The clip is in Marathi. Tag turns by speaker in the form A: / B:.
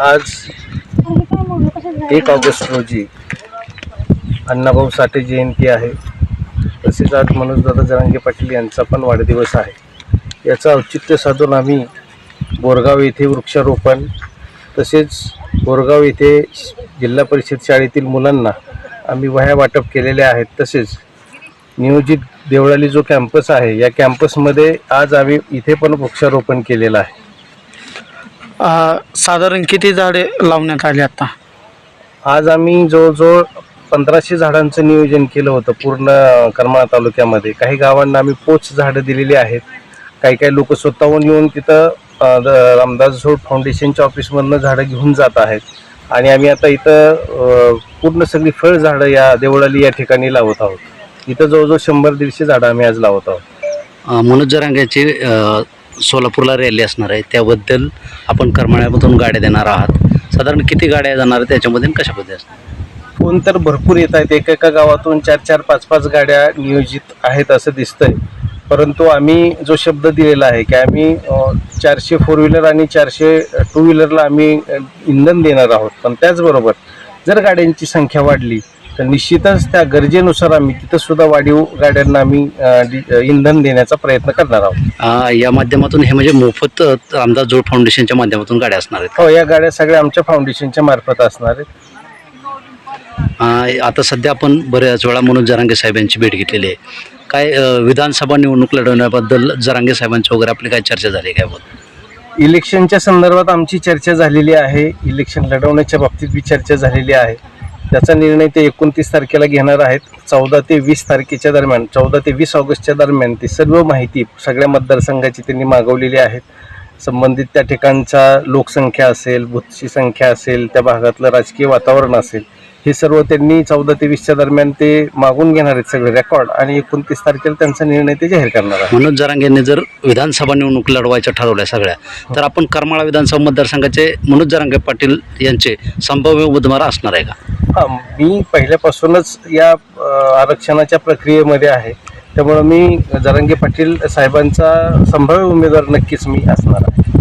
A: आज एक ऑगस्ट रोजी अण्णाभाऊ साठे जयंती आहे. तसेच आज मनोजदादा जरांगे पाटील यांचा पण वाढदिवस आहे. याचं औचित्य साधून आम्ही बोरगाव येथे वृक्षारोपण तसेच बोरगाव येथे जिल्हा परिषद शाळेतील मुलांना आम्ही वह्या वाटप केलेल्या आहेत. तसेच नियोजित देवळाली जो कॅम्पस आहे या कॅम्पसमध्ये आज आम्ही इथे पण वृक्षारोपण केलेलं आहे.
B: अ, साधारण किती झाडे लावण्यात आली आता?
A: आज आम्ही जवळजवळ पंधराशे झाडांचं नियोजन केलं होतं पूर्ण करमाळा तालुक्यामध्ये. काही गावांना आम्ही पोच झाडं दिलेली आहेत. काही काही लोक स्वतःहून येऊन तिथं अ, द- रामदास झोड फाउंडेशनच्या ऑफिसमधनं झाडं घेऊन जात आहेत. आणि आम्ही आता इथं अ, पूर्ण सगळी फळ झाडं या देवळाली या ठिकाणी लावत आहोत. इथं जवळजवळ शंभर दीडशे झाडं आम्ही आज लावत आहोत.
C: अ, मनोज अ, सोलापूरला रॅली असणार आहे त्याबद्दल आपण करमाळ्यामधून गाड्या देणार आहात. साधारण किती गाड्या जाणार आहेत त्याच्यामध्ये आणि कशा असणार
A: फोन तर भरपूर येत आहेत एकेका गावातून चार चार पाच पाच गाड्या नियोजित आहेत असं दिसतंय. परंतु आम्ही जो शब्द दिलेला आहे की आम्ही चारशे फोर व्हीलर आणि चारशे टू व्हीलरला आम्ही इंधन देणार आहोत. पण त्याचबरोबर जर गाड्यांची संख्या वाढली तर निश्चितच त्या गरजेनुसार आम्ही तिथं सुद्धा वाढीव गाड्यांना आम्ही इंधन देण्याचा प्रयत्न करणार आहोत.
C: या माध्यमातून हे म्हणजे मोफत रामदास जोड फाउंडेशनच्या माध्यमातून गाड्या असणार आहेत
A: हो या गाड्या सगळ्या आमच्या फाउंडेशनच्या मार्फत असणार आहेत.
C: आता सध्या आपण बऱ्याच वेळा मनोज जरांगे साहेबांची भेट घेतलेली आहे. काय विधानसभा निवडणूक लढवण्याबद्दल जरांगे साहेबांची वगैरे आपली काय चर्चा झाली काय बोल
A: इलेक्शनच्या संदर्भात आमची चर्चा झालेली आहे. इलेक्शन लढवण्याच्या बाबतीत बी चर्चा झालेली आहे. त्याचा निर्णय ते एकोणतीस तारखेला घेणार आहेत. चौदा ते वीस तारखेच्या दरम्यान चौदा ते वीस ऑगस्टच्या दरम्यान ती सर्व माहिती सगळ्या मतदारसंघाची त्यांनी मागवलेली आहेत. संबंधित त्या ठिकाणचा लोकसंख्या असेल बूथची संख्या असेल त्या भागातलं राजकीय वातावरण असेल हे सर्व त्यांनी चौदा ते वीसच्या दरम्यान ते मागून घेणार आहेत सगळे रेकॉर्ड आणि एकोणतीस तारखेला त्यांचा निर्णय ते जाहीर करणार आहे
C: मनोज जरांगेंनी जर विधानसभा निवडणूक लढवायच्या ठरवल्या सगळ्या तर आपण करमाळा विधानसभा मतदारसंघाचे मनोज जरांगे पाटील यांचे संभाव्य उमेदवार असणार आहे का?
A: मी पहिल्यापासूनच या आरक्षणाच्या प्रक्रियेमध्ये आहे. त्यामुळं मी जरांगे पाटील साहेबांचा संभाव्य उमेदवार नक्कीच मी असणार आहे.